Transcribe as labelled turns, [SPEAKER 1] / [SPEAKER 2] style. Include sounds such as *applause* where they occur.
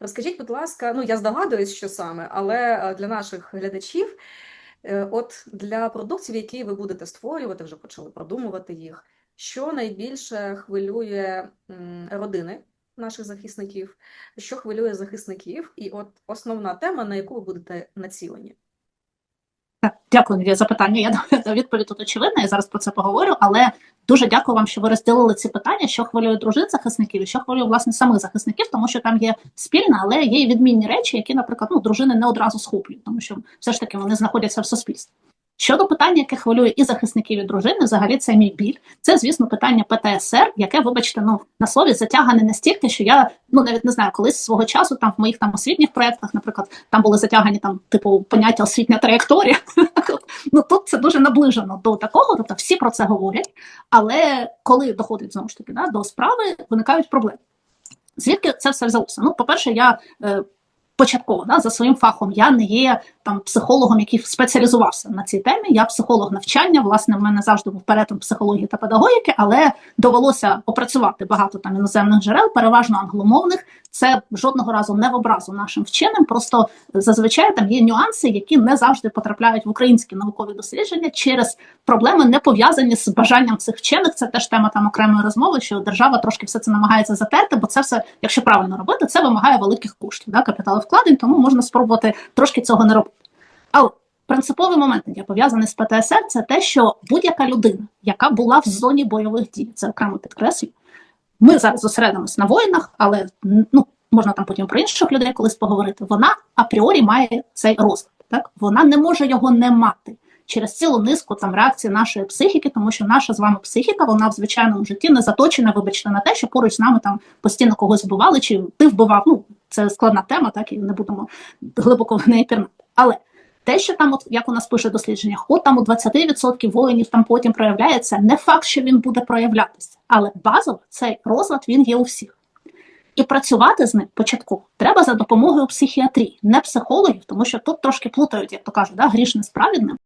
[SPEAKER 1] Розкажіть, будь ласка, ну я здогадуюсь, що саме, але е, для наших глядачів, е, от для продуктів, які ви будете створювати, вже почали продумувати їх, що найбільше хвилює родини наших захисників, що хвилює захисників, і от основна тема, на яку ви будете націлені?
[SPEAKER 2] Дякую за запитання. Я відповідь тут очевидна, я зараз про це поговорю, але дуже дякую вам, що ви розділили ці питання, що хвилює дружин захисників і що хвилює власне самих захисників, тому що там є спільне, але є і відмінні речі, які, наприклад, ну, дружини не одразу схоплюють, тому що все ж таки вони знаходяться в суспільстві. Щодо питання, яке хвилює і захисників, і дружини, взагалі це мій біль. Це, звісно, питання ПТСР, яке, вибачте, ну на слові затягане настільки, що я ну навіть не знаю, колись свого часу там в моїх там освітніх проєктах, наприклад, там були затягані там типу поняття освітня траєкторія. *laughs* ну тут це дуже наближено до такого, тобто всі про це говорять. Але коли доходить знову ж таки да, до справи, виникають проблеми. Звідки це все взялося? Ну, по-перше, я е, початково да, за своїм фахом я не є там психологом, який спеціалізувався на цій темі. Я психолог навчання. Власне, в мене завжди був перетин психології та педагогіки, але довелося опрацювати багато там іноземних джерел, переважно англомовних. Це жодного разу не в образу нашим вченим. Просто зазвичай там є нюанси, які не завжди потрапляють в українські наукові дослідження через проблеми, не пов'язані з бажанням цих вчених. Це теж тема там окремої розмови, що держава трошки все це намагається затерти, бо це все, якщо правильно робити, це вимагає великих коштів, да, капіталовкладень, тому можна спробувати трошки цього не робити. Але принциповий момент, який пов'язаний з ПТСР, це те, що будь-яка людина, яка була в зоні бойових дій, це окремо підкреслюю. Ми зараз зосередимось на воїнах, але ну можна там потім про інших людей колись поговорити. Вона апріорі має цей розлад. Так вона не може його не мати через цілу низку там реакцій нашої психіки, тому що наша з вами психіка, вона в звичайному житті не заточена, вибачте, на те, що поруч з нами там постійно когось вбивали, чи ти вбивав. Ну це складна тема, так і не будемо глибоко в неї пірнати. Але те, що там, от як у нас пише дослідження, от там у 20% воїнів там потім проявляється, не факт, що він буде проявлятися, але базово цей розлад він є у всіх. І працювати з ним початково треба за допомогою психіатрії, не психологів, тому що тут трошки плутають, як то кажуть, да, грішне з праведним.